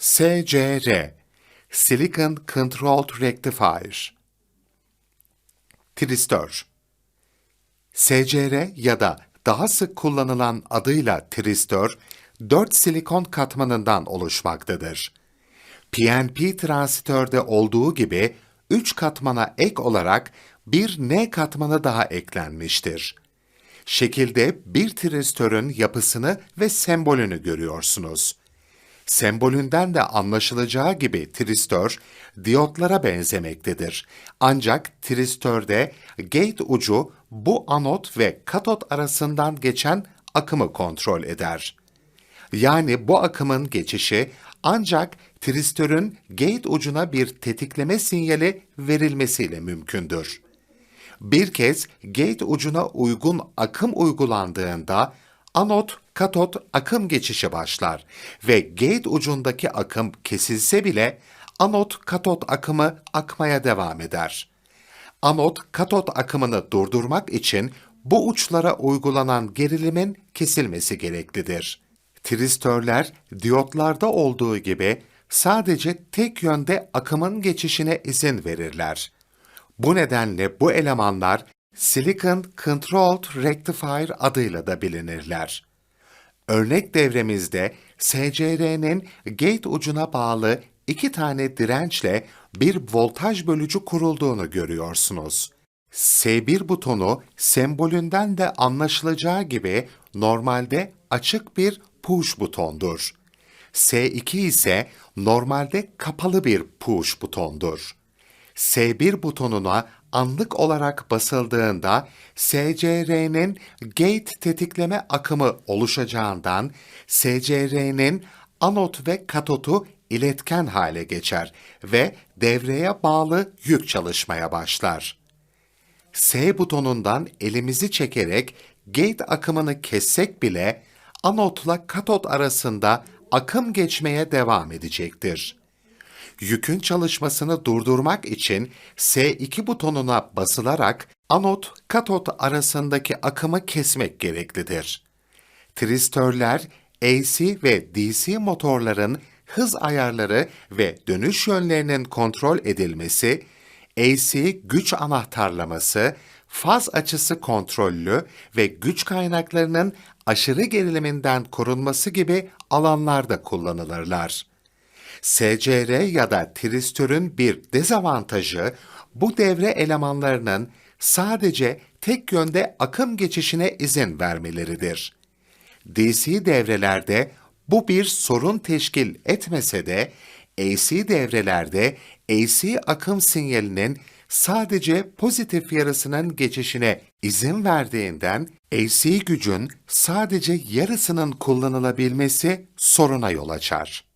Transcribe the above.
SCR Silicon Controlled Rectifier Tristör SCR ya da daha sık kullanılan adıyla tristör, 4 silikon katmanından oluşmaktadır. PNP transistörde olduğu gibi 3 katmana ek olarak bir N katmanı daha eklenmiştir. Şekilde bir tristörün yapısını ve sembolünü görüyorsunuz. Sembolünden de anlaşılacağı gibi tristör, diyotlara benzemektedir. Ancak tristörde gate ucu bu anot ve katot arasından geçen akımı kontrol eder. Yani bu akımın geçişi ancak tristörün gate ucuna bir tetikleme sinyali verilmesiyle mümkündür. Bir kez gate ucuna uygun akım uygulandığında anot katot akım geçişi başlar ve gate ucundaki akım kesilse bile anot katot akımı akmaya devam eder. Anot katot akımını durdurmak için bu uçlara uygulanan gerilimin kesilmesi gereklidir. Tristörler diyotlarda olduğu gibi sadece tek yönde akımın geçişine izin verirler. Bu nedenle bu elemanlar Silicon Controlled Rectifier adıyla da bilinirler. Örnek devremizde SCR'nin gate ucuna bağlı iki tane dirençle bir voltaj bölücü kurulduğunu görüyorsunuz. S1 butonu sembolünden de anlaşılacağı gibi normalde açık bir push butondur. S2 ise normalde kapalı bir push butondur. S1 butonuna anlık olarak basıldığında SCR'nin gate tetikleme akımı oluşacağından SCR'nin anot ve katotu iletken hale geçer ve devreye bağlı yük çalışmaya başlar. S butonundan elimizi çekerek gate akımını kessek bile anotla katot arasında akım geçmeye devam edecektir. Yükün çalışmasını durdurmak için S2 butonuna basılarak anot katot arasındaki akımı kesmek gereklidir. Tristörler AC ve DC motorların hız ayarları ve dönüş yönlerinin kontrol edilmesi, AC güç anahtarlaması, faz açısı kontrollü ve güç kaynaklarının aşırı geriliminden korunması gibi alanlarda kullanılırlar. SCR ya da tristörün bir dezavantajı bu devre elemanlarının sadece tek yönde akım geçişine izin vermeleridir. DC devrelerde bu bir sorun teşkil etmese de AC devrelerde AC akım sinyalinin sadece pozitif yarısının geçişine izin verdiğinden AC gücün sadece yarısının kullanılabilmesi soruna yol açar.